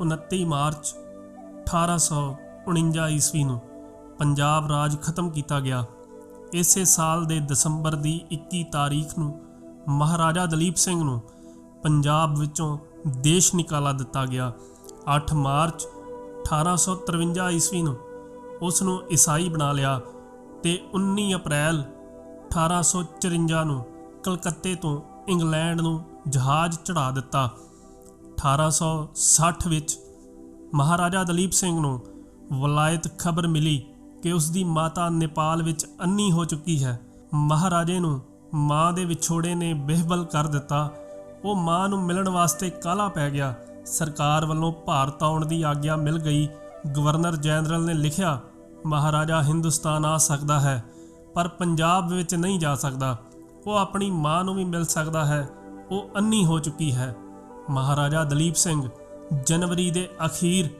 29 March 1849 ਈਸਵੀ ਨੂੰ ਪੰਜਾਬ ਰਾਜ ਖਤਮ ਕੀਤਾ ਗਿਆ। ਇਸੇ ਸਾਲ ਦੇ ਦਸੰਬਰ ਦੀ 21 ਤਾਰੀਖ ਨੂੰ ਮਹਾਰਾਜਾ ਦਲੀਪ ਸਿੰਘ ਨੂੰ ਪੰਜਾਬ ਵਿੱਚੋਂ ਦੇਸ਼ ਨਿਕਾਲਾ ਦਿੱਤਾ ਗਿਆ। 8 ਮਾਰਚ 1853 ਈਸਵੀ ਨੂੰ ਉਸ ਨੂੰ ਈਸਾਈ ਬਣਾ ਲਿਆ ਤੇ 19 ਅਪ੍ਰੈਲ 1854 ਨੂੰ ਕਲਕੱਤੇ ਤੋਂ ਇੰਗਲੈਂਡ ਨੂੰ ਜਹਾਜ਼ ਚੜਾ ਦਿੱਤਾ। 1860 ਵਿੱਚ ਮਹਾਰਾਜਾ ਦਲੀਪ ਸਿੰਘ ਨੂੰ ਵਲਾਇਤ ਖਬਰ ਮਿਲੀ ਕਿ ਉਸ ਦੀ ਮਾਤਾ ਨੇਪਾਲ ਵਿੱਚ ਅੰਨੀ ਹੋ ਚੁੱਕੀ ਹੈ। ਮਹਾਰਾਜੇ ਨੂੰ ਮਾਂ ਦੇ ਵਿਛੋੜੇ ਨੇ ਬਿਹਬਲ ਕਰ ਦਿੱਤਾ। ਉਹ ਮਾਂ ਨੂੰ ਮਿਲਣ ਵਾਸਤੇ ਕਾਲਾ ਪੈ ਗਿਆ। ਸਰਕਾਰ ਵੱਲੋਂ ਭਾਰਤ ਆਉਣ ਦੀ ਆਗਿਆ ਮਿਲ ਗਈ। ਗਵਰਨਰ ਜਨਰਲ ਨੇ ਲਿਖਿਆ, ਮਹਾਰਾਜਾ ਹਿੰਦੁਸਤਾਨ ਆ ਸਕਦਾ ਹੈ, ਪਰ ਪੰਜਾਬ ਵਿੱਚ ਨਹੀਂ ਜਾ ਸਕਦਾ। ਉਹ ਆਪਣੀ ਮਾਂ ਨੂੰ ਵੀ ਮਿਲ ਸਕਦਾ ਹੈ। ਉਹ ਅੰਨੀ ਹੋ ਚੁੱਕੀ ਹੈ। ਮਹਾਰਾਜਾ ਦਲੀਪ ਸਿੰਘ, ਜਨਵਰੀ ਦੇ ਅਖੀਰ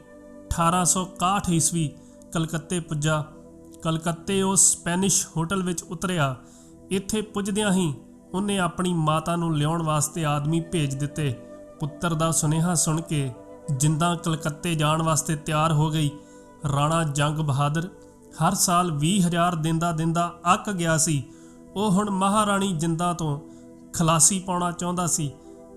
1861 ਈਸਵੀ ਕਲਕੱਤੇ ਪੁੱਜਾ। ਕਲਕੱਤੇ ਉਹ ਸਪੈਨਿਸ਼ ਹੋਟਲ ਵਿੱਚ ਉਤਰਿਆ। ਇੱਥੇ ਪੁੱਜਦਿਆਂ ਹੀ ਉਹਨੇ ਆਪਣੀ ਮਾਤਾ ਨੂੰ ਲਿਆਉਣ ਵਾਸਤੇ ਆਦਮੀ ਭੇਜ ਦਿੱਤੇ। ਪੁੱਤਰ ਦਾ ਸੁਨੇਹਾ ਸੁਣ ਕੇ ਜਿੰਦਾ ਕਲਕੱਤੇ ਜਾਣ ਵਾਸਤੇ ਤਿਆਰ ਹੋ ਗਈ। ਰਾਣਾ ਜੰਗ ਬਹਾਦਰ ਹਰ ਸਾਲ 20000 ਦਿੰਦਾ ਦਿੰਦਾ ਅੱਕ ਗਿਆ ਸੀ। ਉਹ ਹੁਣ ਮਹਾਰਾਣੀ ਜਿੰਦਾ ਤੋਂ ਖਲਾਸੀ ਪਾਉਣਾ ਚਾਹੁੰਦਾ ਸੀ।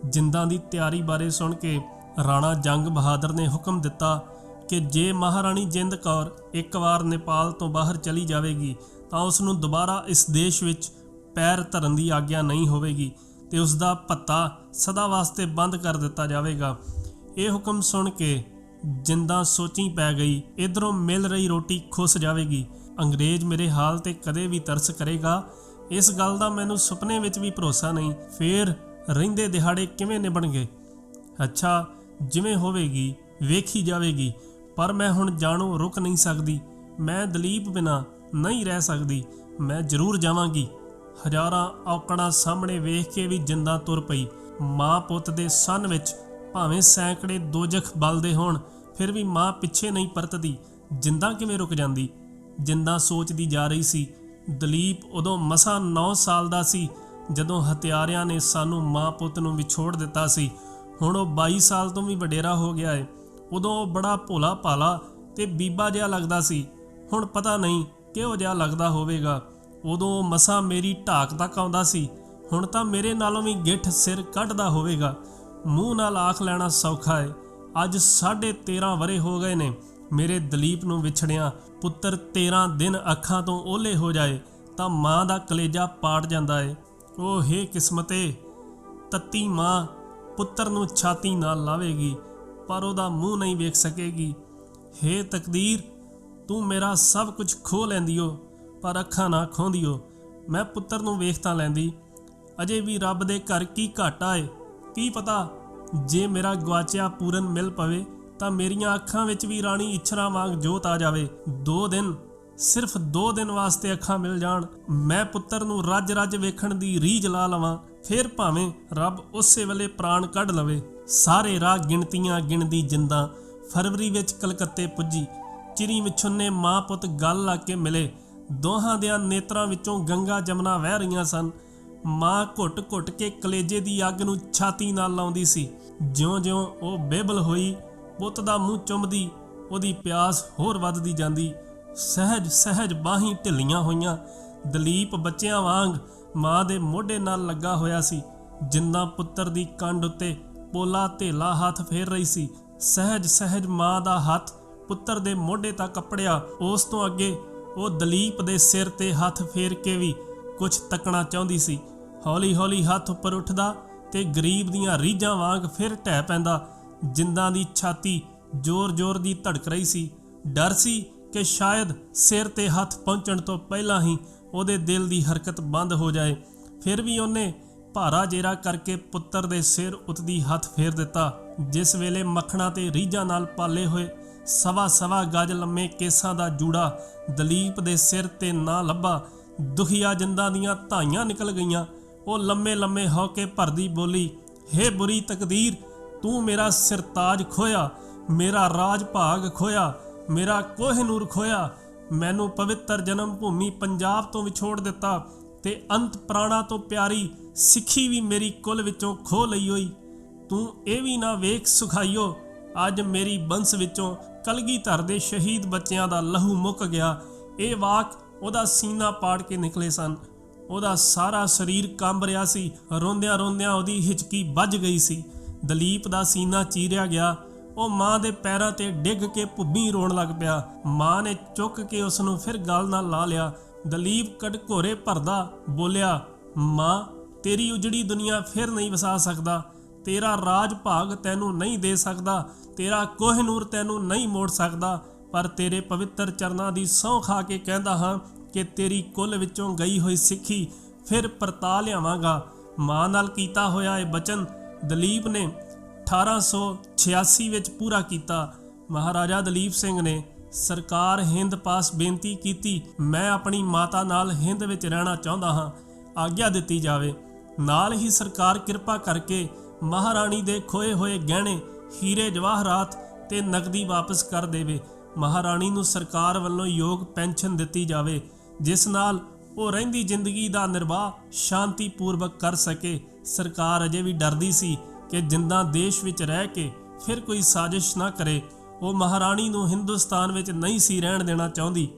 ਜਿੰਦਾਂ ਦੀ ਤਿਆਰੀ ਬਾਰੇ ਸੁਣ ਕੇ ਰਾਣਾ ਜੰਗ ਬਹਾਦਰ ਨੇ ਹੁਕਮ ਦਿੱਤਾ ਕਿ ਜੇ ਮਹਾਰਾਣੀ ਜਿੰਦ ਕੌਰ ਇੱਕ ਵਾਰ ਨੇਪਾਲ ਤੋਂ ਬਾਹਰ ਚਲੀ ਜਾਵੇਗੀ, ਤਾਂ ਉਸ ਨੂੰ ਦੁਬਾਰਾ ਇਸ ਦੇਸ਼ ਵਿੱਚ ਪੈਰ ਧਰਨ ਦੀ ਆਗਿਆ ਨਹੀਂ ਹੋਵੇਗੀ ਤੇ ਉਸ ਦਾ ਭੱਤਾ ਸਦਾ ਵਾਸਤੇ ਬੰਦ ਕਰ ਦਿੱਤਾ ਜਾਵੇਗਾ। ਇਹ ਹੁਕਮ ਸੁਣ ਕੇ ਜਿੰਦਾ ਸੋਚੀ ਪੈ ਗਈ, ਇਧਰੋਂ ਮਿਲ ਰਹੀ ਰੋਟੀ ਖੁੱਸ ਜਾਵੇਗੀ। ਅੰਗਰੇਜ਼ ਮੇਰੇ ਹਾਲ ਤੇ ਕਦੇ ਵੀ ਤਰਸ ਕਰੇਗਾ। ਇਸ ਗੱਲ ਦਾ ਮੈਨੂੰ ਸੁਪਨੇ ਵਿੱਚ ਵੀ ਭਰੋਸਾ ਨਹੀਂ। ਫੇਰ ਰਹਿੰਦੇ ਦਿਹਾੜੇ ਕਿਵੇਂ ਨਿਭਣਗੇ? ਅੱਛਾ, ਜਿਵੇਂ ਹੋਵੇਗੀ, ਵੇਖੀ ਜਾਵੇਗੀ, ਪਰ ਮੈਂ ਹੁਣ ਜਾਣੋ ਰੁਕ ਨਹੀਂ ਸਕਦੀ। ਮੈਂ ਦਲੀਪ ਬਿਨਾ ਨਹੀਂ ਰਹਿ ਸਕਦੀ। ਮੈਂ ਜ਼ਰੂਰ ਜਾਵਾਂਗੀ। ਹਜ਼ਾਰਾਂ ਔਕੜਾਂ ਸਾਹਮਣੇ ਵੇਖ ਕੇ ਵੀ ਜਿੰਦਾ ਤੁਰ ਪਈ। ਮਾਂ ਪੁੱਤ ਦੇ ਸਨ ਵਿੱਚ ਭਾਵੇਂ ਸੈਂਕੜੇ ਦੋਜਖ ਬਲਦੇ ਹੋਣ, ਫਿਰ ਵੀ ਮਾਂ ਪਿੱਛੇ ਨਹੀਂ ਪਰਤਦੀ। ਜਿੰਦਾ ਕਿਵੇਂ ਰੁਕ ਜਾਂਦੀ? ਜਿੰਦਾ ਸੋਚਦੀ ਜਾ ਰਹੀ ਸੀ, ਦਲੀਪ ਉਦੋਂ ਮਸਾਂ 9 ਸਾਲ ਦਾ ਸੀ। ਜਦੋਂ ਹਥਿਆਰਿਆਂ ਨੇ ਸਾਨੂੰ ਮਾਂ ਪੁੱਤ ਨੂੰ ਵਿਛੋੜ ਦਿੱਤਾ ਸੀ, ਹੁਣ ਉਹ 22 ਸਾਲ ਤੋਂ ਵੀ ਵਡੇਰਾ ਹੋ ਗਿਆ ਏ। ਉਦੋਂ ਉਹ ਬੜਾ ਭੋਲਾ ਭਾਲਾ ਤੇ ਬੀਬਾ ਜਿਹਾ ਲੱਗਦਾ ਸੀ। ਹੁਣ ਪਤਾ ਨਹੀਂ ਕਿਹੋ ਜਿਹਾ ਲੱਗਦਾ ਹੋਵੇਗਾ। ਉਦੋਂ ਉਹ ਮਸਾਂ ਮੇਰੀ ਢਾਕ ਤੱਕ ਆਉਂਦਾ ਸੀ। ਹੁਣ ਤਾਂ ਮੇਰੇ ਨਾਲੋਂ ਵੀ ਗਿੱਠ ਸਿਰ ਕੱਢਦਾ ਹੋਵੇਗਾ। ਮੂੰਹ ਨਾਲ ਆਖ ਲੈਣਾ ਸੌਖਾ ਏ। ਅੱਜ 13.5 ਵਰੇ ਹੋ ਗਏ ਨੇ। ਮੇਰੇ ਦਲੀਪ ਨੂੰ ਵਿਛੜਿਆ ਪੁੱਤਰ 13 ਦਿਨ ਅੱਖਾਂ ਤੋਂ ਓਲੇ ਹੋ ਜਾਏ ਤਾਂ ਮਾਂ ਦਾ ਕਲੇਜਾ ਪਾਟ ਜਾਂਦਾ ਏ। ਓ ਹੇ ਕਿਸਮਤੇ, ਤੱਤੀ ਮਾਂ ਪੁੱਤਰ ਨੂੰ ਛਾਤੀ ਨਾਲ ਲਾਵੇਗੀ, ਪਰ ਉਹਦਾ ਮੂੰਹ ਨਹੀਂ ਵੇਖ ਸਕੇਗੀ। ਹੇ ਤਕਦੀਰ, ਤੂੰ ਮੇਰਾ ਸਭ ਕੁਝ ਖੋ ਲੈਂਦੀਓ, ਪਰ ਅੱਖਾਂ ਨਾ ਖੋਂਦੀਓ। ਮੈਂ ਪੁੱਤਰ ਨੂੰ ਵੇਖ ਤਾਂ ਲੈਂਦੀ, ਅਜੇ ਵੀ ਰੱਬ ਦੇ ਘਰ ਕੀ ਘਾਟਾ ਏ? ਕੀ ਪਤਾ, ਜੇ ਮੇਰਾ ਗਵਾਚਿਆ ਪੂਰਨ ਮਿਲ ਪਵੇ, ਤਾਂ ਮੇਰੀਆਂ ਅੱਖਾਂ ਵਿੱਚ ਵੀ ਰਾਣੀ ਇਛਰਾ ਵਾਂਗ ਜੋਤ ਆ ਜਾਵੇ। ਦੋ ਦਿਨ ਸਿਰਫ ਦੋ ਦਿਨ ਵਾਸਤੇ ਅੱਖਾਂ ਮਿਲ ਜਾਣ, ਮੈਂ ਪੁੱਤਰ ਨੂੰ ਰੱਜ ਰੱਜ ਵੇਖਣ ਦੀ ਰੀਝ ਲਾ ਲਵਾਂ, ਫਿਰ ਭਾਵੇਂ ਰੱਬ ਉਸੇ ਵੇਲੇ ਪ੍ਰਾਣ ਕੱਢ ਲਵੇ। ਸਾਰੇ ਰਾਹ ਗਿਣਤੀਆਂ ਗਿਣਦੀ ਜਿੰਦਾਂ, ਫਰਵਰੀ ਵਿੱਚ ਕਲਕੱਤੇ ਪੁੱਜੀ। ਚਿਰੀ ਵਿਛੁੰਨੇ ਮਾਂ ਪੁੱਤ ਗੱਲ ਲਾ ਕੇ ਮਿਲੇ। ਦੋਹਾਂ ਦਿਆਂ ਨੇਤਰਾਂ ਵਿੱਚੋਂ ਗੰਗਾ ਜਮਨਾ ਵਹਿ ਰਹੀਆਂ ਸਨ। ਮਾਂ ਘੁੱਟ-ਘੁੱਟ ਕੇ ਕਲੇਜੇ ਦੀ ਅੱਗ ਨੂੰ ਛਾਤੀ ਨਾਲ ਲਾਉਂਦੀ ਸੀ। ਜਿਉਂ-ਜਿਉਂ ਉਹ ਬੇਬਲ ਹੋਈ, ਪੁੱਤ ਦਾ ਮੂੰਹ ਚੁੰਮਦੀ, ਉਹਦੀ ਪਿਆਸ ਹੋਰ ਵੱਧਦੀ ਜਾਂਦੀ। ਸਹਿਜ ਸਹਿਜ ਬਾਹੀਂ ਢਿੱਲੀਆਂ ਹੋਈਆਂ। ਦਲੀਪ ਬੱਚਿਆਂ ਵਾਂਗ ਮਾਂ ਦੇ ਮੋਢੇ ਨਾਲ ਲੱਗਾ ਹੋਇਆ ਸੀ। ਜਿੰਦਾ ਪੁੱਤਰ ਦੀ ਕੰਡ ਉੱਤੇ ਪੋਲਾ ਧੇਲਾ ਹੱਥ ਫੇਰ ਰਹੀ ਸੀ। ਸਹਿਜ ਸਹਿਜ ਮਾਂ ਦਾ ਹੱਥ ਪੁੱਤਰ ਦੇ ਮੋਢੇ ਤੱਕ ਕੱਪੜਿਆ ਉਸ ਤੋਂ ਅੱਗੇ ਉਹ ਦਲੀਪ ਦੇ ਸਿਰ ਤੇ ਹੱਥ ਫੇਰ ਕੇ ਵੀ ਕੁਝ ਤੱਕਣਾ ਚਾਹੁੰਦੀ ਸੀ। ਹੌਲੀ ਹੌਲੀ ਹੱਥ ਉੱਪਰ ਉੱਠਦਾ ਤੇ ਗਰੀਬ ਦੀਆਂ ਰੀਝਾਂ ਵਾਂਗ ਫਿਰ ਢਹਿ ਪੈਂਦਾ। ਜਿੰਦਾਂ ਦੀ ਛਾਤੀ ਜ਼ੋਰ-ਜ਼ੋਰ ਦੀ ਧੜਕ ਰਹੀ ਸੀ। ਡਰ ਸੀ ਕਿ ਸ਼ਾਇਦ ਸਿਰ ਤੇ ਹੱਥ ਪਹੁੰਚਣ ਤੋਂ ਪਹਿਲਾਂ ਹੀ ਉਹਦੇ ਦਿਲ ਦੀ ਹਰਕਤ ਬੰਦ ਹੋ ਜਾਏ। ਫਿਰ ਵੀ ਉਹਨੇ ਭਾਰਾ ਜੇਰਾ ਕਰਕੇ ਪੁੱਤਰ ਦੇ ਸਿਰ ਉਤਦੀ ਹੱਥ ਫੇਰ ਦਿੱਤਾ, ਜਿਸ ਵੇਲੇ ਮੱਖਣਾ ਤੇ ਰੀਝਾਂ ਨਾਲ ਪਾਲੇ ਹੋਏ ਸਵਾ ਸਵਾ ਗਜ ਲੰਮੇ ਕੇਸਾਂ ਦਾ ਜੂੜਾ ਦਲੀਪ ਦੇ ਸਿਰ ਤੇ ਨਾ ਲੱਭਾ, ਦੁਖੀਆ ਜਿੰਦਾਂ ਦੀਆਂ ਧਾਈਆਂ ਨਿਕਲ ਗਈਆਂ। ਉਹ ਲੰਮੇ ਲੰਮੇ ਹੋ ਕੇ ਭਰਦੀ ਬੋਲੀ, ਹੇ ਬੁਰੀ ਤਕਦੀਰ, ਤੂੰ ਮੇਰਾ ਸਿਰਤਾਜ ਖੋਇਆ ਮੇਰਾ ਰਾਜ ਭਾਗ ਖੋਇਆ ਮੇਰਾ ਕੋਹਿਨੂਰ ਖੋਇਆ, ਮੈਨੂੰ ਪਵਿੱਤਰ ਜਨਮ ਭੂਮੀ ਪੰਜਾਬ ਤੋਂ ਵਿਛੋੜ ਦਿੱਤਾ ਤੇ ਅੰਤ ਪ੍ਰਾਣਾ ਤੋਂ ਪਿਆਰੀ ਸਿੱਖੀ ਵੀ ਮੇਰੀ ਕੁੱਲ ਵਿੱਚੋਂ ਖੋ ਲਈ ਹੋਈ। ਤੂੰ ਇਹ ਵੀ ਨਾ ਵੇਖ ਸੁਖਾਈਓ, ਅੱਜ ਮੇਰੀ ਬੰਸ ਵਿੱਚੋਂ ਕਲਗੀਧਰ ਦੇ ਸ਼ਹੀਦ ਬੱਚਿਆਂ ਦਾ ਲਹੂ ਮੁੱਕ ਗਿਆ। ਇਹ ਵਾਕ ਉਹਦਾ ਸੀਨਾ ਪਾੜ ਕੇ ਨਿਕਲੇ ਸਨ। ਉਹਦਾ ਸਾਰਾ ਸਰੀਰ ਕੰਬ ਰਿਹਾ ਸੀ ਰੋਂਦਿਆਂ ਰੋਂਦਿਆਂ ਉਹਦੀ ਹਿਚਕੀ ਵੱਜ ਗਈ ਸੀ। ਦਲੀਪ ਦਾ ਸੀਨਾ ਚੀਰਿਆ ਗਿਆ ਉਹ ਮਾਂ ਦੇ ਪੈਰਾਂ ਤੇ ਡਿੱਗ ਕੇ ਭੁੱਬੀ ਰੋਣ ਲੱਗ ਪਿਆ। ਮਾਂ ਨੇ ਚੁੱਕ ਕੇ ਉਸ ਨੂੰ ਫਿਰ ਗਲ ਨਾਲ ਲਾ ਲਿਆ। ਦਲੀਪ ਕਟਘੋਰੇ ਭਰਦਾ ਬੋਲਿਆ, ਮਾਂ, ਤੇਰੀ ਉਜੜੀ ਦੁਨੀਆ ਫਿਰ ਨਹੀਂ ਵਸਾ ਸਕਦਾ। ਤੇਰਾ ਰਾਜ ਭਾਗ ਤੈਨੂੰ ਨਹੀਂ ਦੇ ਸਕਦਾ। ਤੇਰਾ ਕੋਹਿਨੂਰ ਤੈਨੂੰ ਨਹੀਂ ਮੋੜ ਸਕਦਾ। ਪਰ ਤੇਰੇ ਪਵਿੱਤਰ ਚਰਨਾਂ ਦੀ ਸਹੁੰ ਖਾ ਕੇ ਕਹਿੰਦਾ ਹਾਂ ਕਿ ਤੇਰੀ ਕੁੱਲ ਵਿੱਚੋਂ ਗਈ ਹੋਈ ਸਿੱਖੀ ਫਿਰ ਪਰਤਾ ਲਿਆਵਾਂਗਾ। ਮਾਂ ਨਾਲ ਕੀਤਾ ਹੋਇਆ ਇਹ ਬਚਨ ਦਲੀਪ ਨੇ 1886 ਵਿੱਚ ਪੂਰਾ ਕੀਤਾ। ਮਹਾਰਾਜਾ ਦਲੀਪ ਸਿੰਘ ਨੇ ਸਰਕਾਰ ਹਿੰਦ ਪਾਸ ਬੇਨਤੀ ਕੀਤੀ, ਮੈਂ ਆਪਣੀ ਮਾਤਾ ਨਾਲ ਹਿੰਦ ਵਿੱਚ ਰਹਿਣਾ ਚਾਹੁੰਦਾ ਹਾਂ। ਆਗਿਆ ਦਿੱਤੀ ਜਾਵੇ। ਨਾਲ ਹੀ ਸਰਕਾਰ ਕਿਰਪਾ ਕਰਕੇ ਮਹਾਰਾਣੀ ਦੇ ਖੋਏ ਹੋਏ ਗਹਿਣੇ, ਹੀਰੇ, ਜਵਾਹਰਾਤ ਤੇ ਨਕਦੀ ਵਾਪਸ ਕਰ ਦੇਵੇ। ਮਹਾਰਾਣੀ ਨੂੰ ਸਰਕਾਰ ਵੱਲੋਂ ਯੋਗ ਪੈਨਸ਼ਨ ਦਿੱਤੀ ਜਾਵੇ, ਜਿਸ ਨਾਲ ਉਹ ਰਹਿੰਦੀ ਜ਼ਿੰਦਗੀ ਦਾ ਨਿਰਵਾਹ ਸ਼ਾਂਤੀਪੂਰਵਕ ਕਰ ਸਕੇ। ਸਰਕਾਰ ਅਜੇ ਵੀ ਡਰਦੀ ਸੀ ਕਿ ਜਿੰਦਾ ਦੇਸ਼ ਵਿੱਚ ਰਹਿ ਕੇ ਫਿਰ ਕੋਈ ਸਾਜ਼ਿਸ਼ ਨਾ ਕਰੇ, ਉਹ ਮਹਾਰਾਣੀ ਨੂੰ ਹਿੰਦੁਸਤਾਨ ਵਿੱਚ ਨਹੀਂ ਸੀ ਰਹਿਣ ਦੇਣਾ ਚਾਹੁੰਦੀ।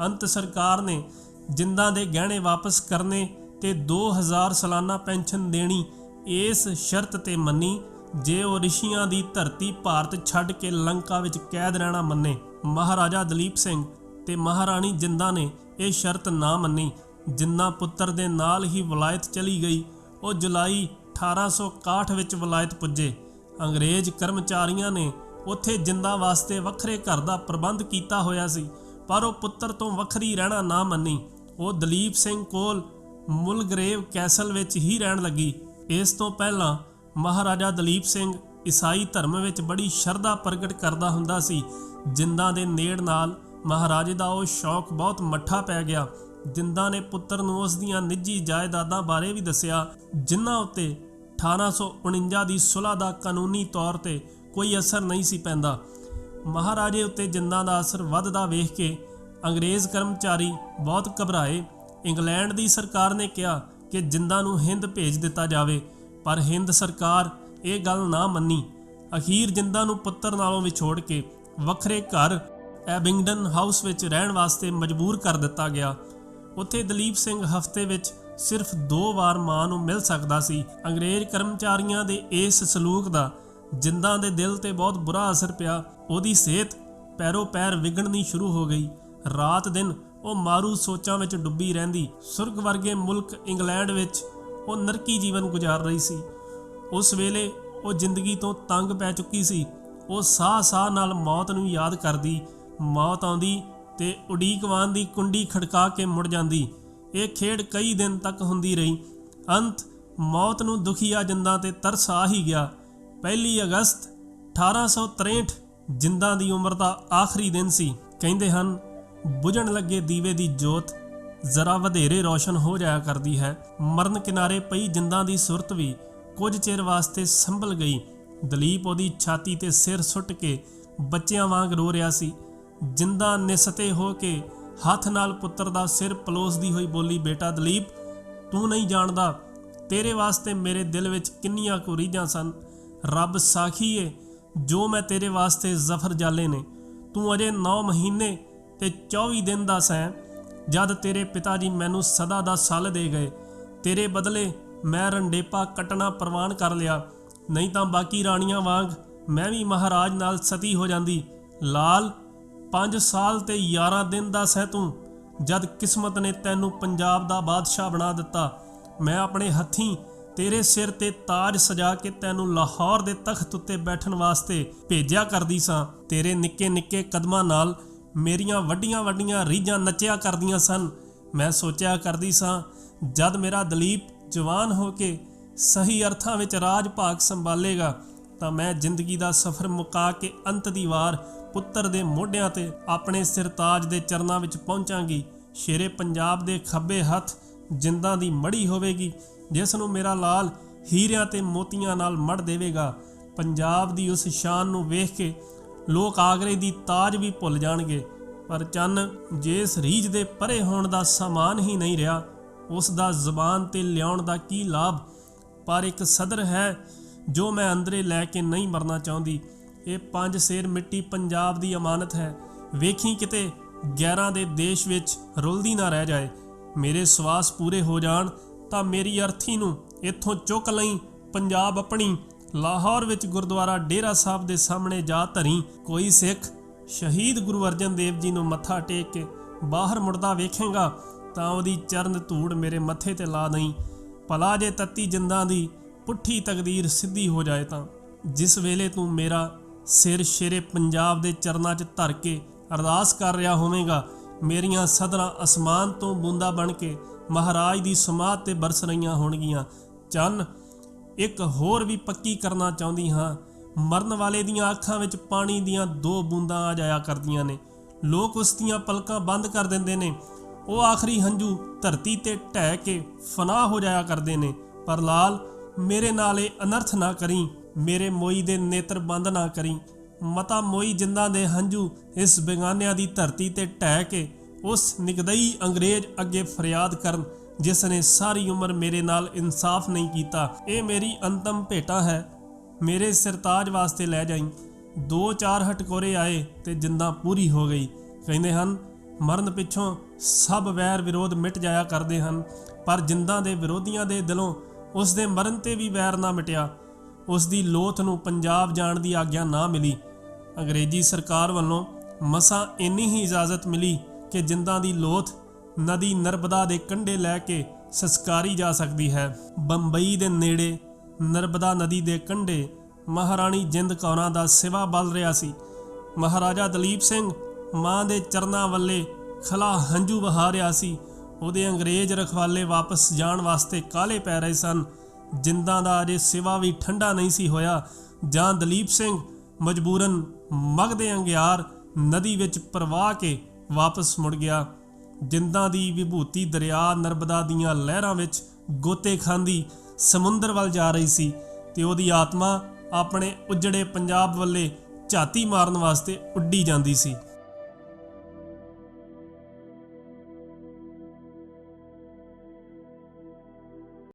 ਅੰਤ ਸਰਕਾਰ ਨੇ ਜਿੰਦਾਂ ਦੇ ਗਹਿਣੇ ਵਾਪਸ ਕਰਨੇ ਤੇ 2000 ਸਾਲਾਨਾ ਪੈਨਸ਼ਨ ਦੇਣੀ ਇਸ ਸ਼ਰਤ ਤੇ ਮੰਨੀ, ਜੇ ਉਹ ਰਿਸ਼ੀਆਂ ਦੀ ਧਰਤੀ ਭਾਰਤ ਛੱਡ ਕੇ ਲੰਕਾ ਵਿੱਚ ਕੈਦ ਰਹਿਣਾ ਮੰਨੇ। ਮਹਾਰਾਜਾ ਦਲੀਪ ਸਿੰਘ ਤੇ ਮਹਾਰਾਣੀ ਜਿੰਦਾ ਨੇ ਇਹ ਸ਼ਰਤ ਨਾ ਮੰਨੀ। ਜਿੰਨਾ ਪੁੱਤਰ ਦੇ ਨਾਲ ਹੀ ਵਲਾਇਤ ਚਲੀ ਗਈ, ਉਹ ਜੁਲਾਈ 1861 ਵਿੱਚ ਵਲਾਇਤ ਪੁੱਜੇ। ਅੰਗਰੇਜ਼ ਕਰਮਚਾਰੀਆਂ ਨੇ ਉੱਥੇ ਜਿੰਦਾ ਵਾਸਤੇ ਵੱਖਰੇ ਘਰ ਦਾ ਪ੍ਰਬੰਧ ਕੀਤਾ ਹੋਇਆ ਸੀ, ਪਰ ਉਹ ਪੁੱਤਰ ਤੋਂ ਵੱਖਰੀ ਰਹਿਣਾ ਨਾ ਮੰਨੀ। ਉਹ ਦਲੀਪ ਸਿੰਘ ਕੋਲ ਮੁਲਗਰੇਵ ਕੈਸਲ ਵਿੱਚ ਹੀ ਰਹਿਣ ਲੱਗੀ। ਇਸ ਤੋਂ ਪਹਿਲਾਂ ਮਹਾਰਾਜਾ ਦਲੀਪ ਸਿੰਘ ਈਸਾਈ ਧਰਮ ਵਿੱਚ ਬੜੀ ਸ਼ਰਧਾ ਪ੍ਰਗਟ ਕਰਦਾ ਹੁੰਦਾ ਸੀ। ਜਿੰਦਾਂ ਦੇ ਨੇੜ ਨਾਲ ਮਹਾਰਾਜੇ ਦਾ ਉਹ ਸ਼ੌਕ ਬਹੁਤ ਮੱਠਾ ਪੈ ਗਿਆ। ਜਿੰਦਾਂ ਨੇ ਪੁੱਤਰ ਨੂੰ ਉਸ ਦੀਆਂ ਨਿੱਜੀ ਜਾਇਦਾਦਾਂ ਬਾਰੇ ਵੀ ਦੱਸਿਆ ਜਿਨ੍ਹਾਂ ਉੱਤੇ 1849 ਦੀ ਸੁਲ੍ਹਾ ਦਾ ਕਾਨੂੰਨੀ ਤੌਰ ਤੇ ਕੋਈ ਅਸਰ ਨਹੀਂ ਸੀ ਪੈਂਦਾ। ਮਹਾਰਾਜੇ ਉੱਤੇ ਜਿੰਦਾਂ ਦਾ ਅਸਰ ਵੱਧਦਾ ਵੇਖ ਕੇ ਅੰਗਰੇਜ਼ ਕਰਮਚਾਰੀ ਬਹੁਤ ਘਬਰਾਏ। ਇੰਗਲੈਂਡ ਦੀ ਸਰਕਾਰ ਨੇ ਕਿਹਾ ਕਿ ਜਿੰਦਾਂ ਨੂੰ ਹਿੰਦ ਭੇਜ ਦਿੱਤਾ ਜਾਵੇ, ਪਰ ਹਿੰਦ ਸਰਕਾਰ ਇਹ ਗੱਲ ਨਾ ਮੰਨੀ। ਅਖੀਰ ਜਿੰਦਾਂ ਨੂੰ ਪੁੱਤਰ ਨਾਲੋਂ ਵਿਛੋੜ ਕੇ ਵੱਖਰੇ ਘਰ ਐਬਿੰਗਡਨ ਹਾਊਸ ਵਿੱਚ ਰਹਿਣ ਵਾਸਤੇ ਮਜਬੂਰ ਕਰ ਦਿੱਤਾ ਗਿਆ। ਉੱਥੇ ਦਲੀਪ ਸਿੰਘ ਹਫ਼ਤੇ ਵਿੱਚ ਸਿਰਫ ਦੋ ਵਾਰ ਮਾਂ ਨੂੰ ਮਿਲ ਸਕਦਾ ਸੀ। ਅੰਗਰੇਜ਼ ਕਰਮਚਾਰੀਆਂ ਦੇ ਇਸ ਸਲੂਕ ਦਾ, ਜਿੰਦਾਂ ਦੇ ਦਿਲ ਤੇ ਬਹੁਤ ਬੁਰਾ ਅਸਰ ਪਿਆ, ਉਹਦੀ ਸਿਹਤ ਪੈਰੋ ਪੈਰ ਵਿਗੜਨੀ ਸ਼ੁਰੂ ਹੋ ਗਈ। ਰਾਤ ਦਿਨ ਉਹ ਮਾਰੂ ਸੋਚਾਂ ਵਿੱਚ ਡੁੱਬੀ ਰਹਿੰਦੀ। ਸੁਰਗ ਵਰਗੇ ਮੁਲਕ ਇੰਗਲੈਂਡ ਵਿੱਚ ਉਹ ਨਰਕੀ ਜੀਵਨ ਗੁਜ਼ਾਰ ਰਹੀ ਸੀ। ਉਸ ਵੇਲੇ ਉਹ ਜ਼ਿੰਦਗੀ ਤੋਂ ਤੰਗ ਪੈ ਚੁੱਕੀ ਸੀ। ਉਹ ਸਾਹ-ਸਾਹ ਨਾਲ ਮੌਤ ਨੂੰ ਯਾਦ ਕਰਦੀ। ਮੌਤ ਆਉਂਦੀ ਤੇ ਉਡੀਕਵਾਨ ਦੀ ਕੁੰਡੀ ਖੜਕਾ ਕੇ ਮੁੜ ਜਾਂਦੀ। ਇਹ ਖੇਡ ਕਈ ਦਿਨ ਤੱਕ ਹੁੰਦੀ ਰਹੀ। ਅੰਤ ਮੌਤ ਨੂੰ ਦੁਖੀਆ ਜਿੰਦਾਂ ਤੇ ਤਰਸ ਆ ਹੀ ਗਿਆ। 1 ਅਗਸਤ 1863 ਜਿੰਦਾਂ ਦੀ ਉਮਰ ਦਾ ਆਖਰੀ ਦਿਨ ਸੀ। ਕਹਿੰਦੇ ਹਨ, ਬੁਝਣ ਲੱਗੇ ਦੀਵੇ ਦੀ ਜੋਤ ਜ਼ਰਾ ਵਧੇਰੇ ਰੌਸ਼ਨ ਹੋ ਜਾਇਆ ਕਰਦੀ ਹੈ। ਮਰਨ ਕਿਨਾਰੇ ਪਈ ਜਿੰਦਾਂ ਦੀ ਸੁਰਤ ਵੀ ਕੁਝ ਚਿਰ ਵਾਸਤੇ ਸੰਭਲ ਗਈ। ਦਲੀਪ ਉਹਦੀ ਛਾਤੀ ਤੇ ਸਿਰ ਸੁੱਟ ਕੇ ਬੱਚਿਆਂ ਵਾਂਗ ਰੋ ਰਿਹਾ ਸੀ। ਜਿੰਦਾ ਨਿਸਤੇ ਹੋ ਕੇ ਹੱਥ ਨਾਲ ਪੁੱਤਰ ਦਾ ਸਿਰ ਪਲੋਸਦੀ ਹੋਈ ਬੋਲੀ, ਬੇਟਾ ਦਲੀਪ, ਤੂੰ ਨਹੀਂ ਜਾਣਦਾ, ਤੇਰੇ ਵਾਸਤੇ ਮੇਰੇ ਦਿਲ ਵਿੱਚ ਕਿੰਨੀਆਂ ਕੁ ਰੀਝਾਂ ਸਨ। ਰੱਬ ਸਾਖੀ ਏ, ਜੋ ਮੈਂ ਤੇਰੇ ਵਾਸਤੇ ਜ਼ਫਰ ਜਾਲੇ ਨੇ। ਤੂੰ ਅਜੇ 9 ਮਹੀਨੇ ਤੇ 24 ਦਿਨ ਦਾ ਸੈਂ, ਜਦ ਤੇਰੇ ਪਿਤਾ ਜੀ ਮੈਨੂੰ ਸਦਾ ਦਾ ਸੱਲ ਦੇ ਗਏ। ਤੇਰੇ ਬਦਲੇ ਮੈਂ ਰੰਡੇਪਾ ਕੱਟਣਾ ਪ੍ਰਵਾਨ ਕਰ ਲਿਆ। ਨਹੀਂ ਤਾਂ ਬਾਕੀ ਰਾਣੀਆਂ ਵਾਂਗ ਮੈਂ ਵੀ ਮਹਾਰਾਜ ਨਾਲ ਸਤੀ ਹੋ ਜਾਂਦੀ। ਲਾਲ 5 ਸਾਲ ਤੇ 11 ਦਿਨ ਦਾ ਸਹਿ ਤੂੰ, ਜਦ ਕਿਸਮਤ ਨੇ ਤੈਨੂੰ ਪੰਜਾਬ ਦਾ ਬਾਦਸ਼ਾਹ ਬਣਾ ਦਿੱਤਾ। ਮੈਂ ਆਪਣੇ ਹੱਥੀਂ ਤੇਰੇ ਸਿਰ ਤੇ ਤਾਜ ਸਜਾ ਕੇ ਤੈਨੂੰ ਲਾਹੌਰ ਦੇ ਤਖਤ ਉੱਤੇ ਬੈਠਣ ਵਾਸਤੇ ਭੇਜਿਆ ਕਰਦੀ ਸਾਂ। ਤੇਰੇ ਨਿੱਕੇ ਨਿੱਕੇ ਕਦਮਾਂ ਨਾਲ ਮੇਰੀਆਂ ਵੱਡੀਆਂ ਵੱਡੀਆਂ ਰੀਝਾਂ ਨੱਚਿਆ ਕਰਦੀਆਂ ਸਨ। ਮੈਂ ਸੋਚਿਆ ਕਰਦੀ ਸਾਂ, ਜਦ ਮੇਰਾ ਦਲੀਪ ਜਵਾਨ ਹੋ ਕੇ ਸਹੀ ਅਰਥਾਂ ਵਿੱਚ ਰਾਜ ਭਾਗ ਸੰਭਾਲੇਗਾ, ਤਾਂ ਮੈਂ ਜ਼ਿੰਦਗੀ ਦਾ ਸਫ਼ਰ ਮੁਕਾ ਕੇ ਅੰਤ ਦੀ ਵਾਰ ਪੁੱਤਰ ਦੇ ਮੋਢਿਆਂ ਤੇ ਆਪਣੇ ਸਿਰਤਾਜ ਦੇ ਚਰਨਾਂ ਵਿੱਚ ਪਹੁੰਚਾਂਗੀ। ਸ਼ੇਰੇ ਪੰਜਾਬ ਦੇ ਖੱਬੇ ਹੱਥ ਜਿੰਦਾਂ ਦੀ ਮੜੀ ਹੋਵੇਗੀ, ਜਿਸ ਨੂੰ ਮੇਰਾ ਲਾਲ ਹੀਰਿਆਂ ਤੇ ਮੋਤੀਆਂ ਨਾਲ ਮੜ ਦੇਵੇਗਾ। ਪੰਜਾਬ ਦੀ ਉਸ ਸ਼ਾਨ ਨੂੰ ਵੇਖ ਕੇ ਲੋਕ ਆਗਰੇ ਦੀ ਤਾਜ ਵੀ ਭੁੱਲ ਜਾਣਗੇ। ਪਰ ਚੰਨ ਜੇ ਇਸ ਦੇ ਪਰੇ ਹੋਣ ਦਾ ਸਮਾਨ ਹੀ ਨਹੀਂ ਰਿਹਾ, ਉਸ ਦਾ ਜ਼ਬਾਨ ਤੇ ਲਿਆਉਣ ਦਾ ਕੀ ਲਾਭ? ਪਰ ਇੱਕ ਸਦਰ ਹੈ ਜੋ ਮੈਂ ਅੰਦਰੇ ਲੈ ਕੇ ਨਹੀਂ ਮਰਨਾ ਚਾਹੁੰਦੀ। ਇਹ ਪੰਜ ਸੇਰ ਮਿੱਟੀ ਪੰਜਾਬ ਦੀ ਅਮਾਨਤ ਹੈ। ਵੇਖੀ ਕਿਤੇ ਗੈਰਾਂ ਦੇ ਦੇਸ਼ ਵਿੱਚ ਰੁਲਦੀ ਨਾ ਰਹਿ ਜਾਏ। ਮੇਰੇ ਸਵਾਸ ਪੂਰੇ ਹੋ ਜਾਣ ਤਾਂ ਮੇਰੀ ਅਰਥੀ ਨੂੰ ਇੱਥੋਂ ਚੁੱਕ ਲਈ, ਪੰਜਾਬ ਆਪਣੀ, ਲਾਹੌਰ ਵਿੱਚ ਗੁਰਦੁਆਰਾ ਡੇਰਾ ਸਾਹਿਬ ਦੇ ਸਾਹਮਣੇ ਜਾ ਧਰੀ। ਕੋਈ ਸਿੱਖ ਸ਼ਹੀਦ ਗੁਰੂ ਅਰਜਨ ਦੇਵ ਜੀ ਨੂੰ ਮੱਥਾ ਟੇਕ ਕੇ ਬਾਹਰ ਮੁੜਦਾ ਵੇਖੇਗਾ ਤਾਂ ਉਹਦੀ ਚਰਨ ਧੂੜ ਮੇਰੇ ਮੱਥੇ ਤੇ ਲਾ ਦਈ। ਭਲਾ ਜੇ ਤੱਤੀ ਜਿੰਦਾਂ ਦੀ ਪੁੱਠੀ ਤਕਦੀਰ ਸਿੱਧੀ ਹੋ ਜਾਏ ਤਾਂ, ਜਿਸ ਵੇਲੇ ਤੂੰ ਮੇਰਾ ਸਿਰ ਸ਼ੇਰੇ ਪੰਜਾਬ ਦੇ ਚਰਨਾਂ 'ਚ ਧਰ ਕੇ ਅਰਦਾਸ ਕਰ ਰਿਹਾ ਹੋਵੇਂਗਾ। ਮੇਰੀਆਂ ਸਦਰਾਂ ਅਸਮਾਨ ਤੋਂ ਬੂੰਦਾ ਬਣ ਕੇ ਮਹਾਰਾਜ ਦੀ ਸਮਾਧ ਤੇ ਬਰਸ ਰਹੀਆਂ ਹੋਣਗੀਆਂ। ਚੰਨ, ਇੱਕ ਹੋਰ ਵੀ ਪੱਕੀ ਕਰਨਾ ਚਾਹੁੰਦੀ ਹਾਂ। ਮਰਨ ਵਾਲੇ ਦੀਆਂ ਅੱਖਾਂ ਵਿੱਚ ਪਾਣੀ ਦੀਆਂ ਦੋ ਬੂੰਦਾਂ ਆ ਜਾਇਆ ਕਰਦੀਆਂ ਨੇ। ਲੋਕ ਉਸ ਦੀਆਂ ਪਲਕਾਂ ਬੰਦ ਕਰ ਦਿੰਦੇ ਨੇ। ਉਹ ਆਖਰੀ ਹੰਝੂ ਧਰਤੀ ਤੇ ਢਹਿ ਕੇ ਫਨਾਹ ਹੋ ਜਾਇਆ ਕਰਦੇ ਨੇ। ਪਰ ਲਾਲ, ਮੇਰੇ ਨਾਲ ਇਹ ਅਨਰਥ ਨਾ ਕਰੀ। ਮੇਰੇ ਮੋਈ ਦੇ ਨੇਤਰ ਬੰਦ ਨਾ ਕਰੀ। ਮਤਾ ਮੋਈ ਜਿੰਦਾਂ ਦੇ ਹੰਝੂ ਇਸ ਬੇਗਾਨਿਆਂ ਦੀ ਧਰਤੀ ਤੇ ਢਹਿ ਕੇ ਉਸ ਨਿਗਦਈ ਅੰਗਰੇਜ਼ ਅੱਗੇ ਫਰਿਆਦ ਕਰਨ, ਜਿਸ ਨੇ ਸਾਰੀ ਉਮਰ ਮੇਰੇ ਨਾਲ ਇਨਸਾਫ ਨਹੀਂ ਕੀਤਾ। ਇਹ ਮੇਰੀ ਅੰਤਮ ਭੇਟਾ ਹੈ। ਮੇਰੇ ਸਰਤਾਜ ਵਾਸਤੇ ਲੈ ਜਾਈ। ਦੋ ਚਾਰ ਹਟਕੋਰੇ ਆਏ ਤੇ ਜਿੰਦਾਂ ਪੂਰੀ ਹੋ ਗਈ। ਕਹਿੰਦੇ ਹਨ, ਮਰਨ ਪਿੱਛੋਂ ਸਭ ਵੈਰ ਵਿਰੋਧ ਮਿਟ ਜਾਇਆ ਕਰਦੇ ਹਨ, ਪਰ ਜਿੰਦਾਂ ਦੇ ਵਿਰੋਧੀਆਂ ਦੇ ਦਿਲੋਂ ਉਸ ਦੇ ਮਰਨ ਤੇ ਵੀ ਵੈਰ ਨਾ ਮਿਟਿਆ। ਉਸ ਦੀ ਲੋਥ ਨੂੰ ਪੰਜਾਬ ਜਾਣ ਦੀ ਆਗਿਆ ਨਾ ਮਿਲੀ। ਅੰਗਰੇਜ਼ੀ ਸਰਕਾਰ ਵੱਲੋਂ ਮਸਾਂ ਇੰਨੀ ਹੀ ਇਜਾਜ਼ਤ ਮਿਲੀ ਕਿ ਜਿੰਦਾਂ ਦੀ ਲੋਥ ਨਦੀ ਨਰਬਦਾ ਦੇ ਕੰਢੇ ਲੈ ਕੇ ਸਸਕਾਰੀ ਜਾ ਸਕਦੀ ਹੈ। ਬੰਬਈ ਦੇ ਨੇੜੇ ਨਰਬਦਾ ਨਦੀ ਦੇ ਕੰਢੇ ਮਹਾਰਾਣੀ ਜਿੰਦ ਕੌਰਾਂ ਦਾ ਸਿਵਾ ਬਲ ਰਿਹਾ ਸੀ। ਮਹਾਰਾਜਾ ਦਲੀਪ ਸਿੰਘ ਮਾਂ ਦੇ ਚਰਨਾਂ ਵੱਲੇ ਖਲਾ ਹੰਝੂ ਵਹਾ ਰਿਹਾ ਸੀ। ਉਹਦੇ ਅੰਗਰੇਜ਼ ਰਖਵਾਲੇ ਵਾਪਸ ਜਾਣ ਵਾਸਤੇ ਕਾਲੇ ਪੈ ਰਹੇ ਸਨ। ਜਿੰਦਾਂ ਦਾ ਅਜੇ ਸਿਵਾ ਵੀ ਠੰਡਾ ਨਹੀਂ ਸੀ ਹੋਇਆ, ਜਾਂ ਦਲੀਪ ਸਿੰਘ ਮਜਬੂਰਨ ਮਗਦੇ ਅੰਗਿਆਰ ਨਦੀ ਵਿੱਚ ਪ੍ਰਵਾਹ ਕੇ ਵਾਪਸ ਮੁੜ ਗਿਆ। ਜਿੰਦਾਂ ਦੀ ਵਿਭੂਤੀ ਦਰਿਆ ਨਰਬਦਾ ਦੀਆਂ ਲਹਿਰਾਂ ਵਿੱਚ ਗੋਤੇ ਖਾਂਦੀ ਸਮੁੰਦਰ ਵੱਲ ਜਾ ਰਹੀ ਸੀ ਤੇ ਉਹਦੀ ਆਤਮਾ ਆਪਣੇ ਉਜੜੇ ਪੰਜਾਬ ਵੱਲੇ ਝਾਤੀ ਮਾਰਨ ਵਾਸਤੇ ਉੱਡੀ ਜਾਂਦੀ ਸੀ।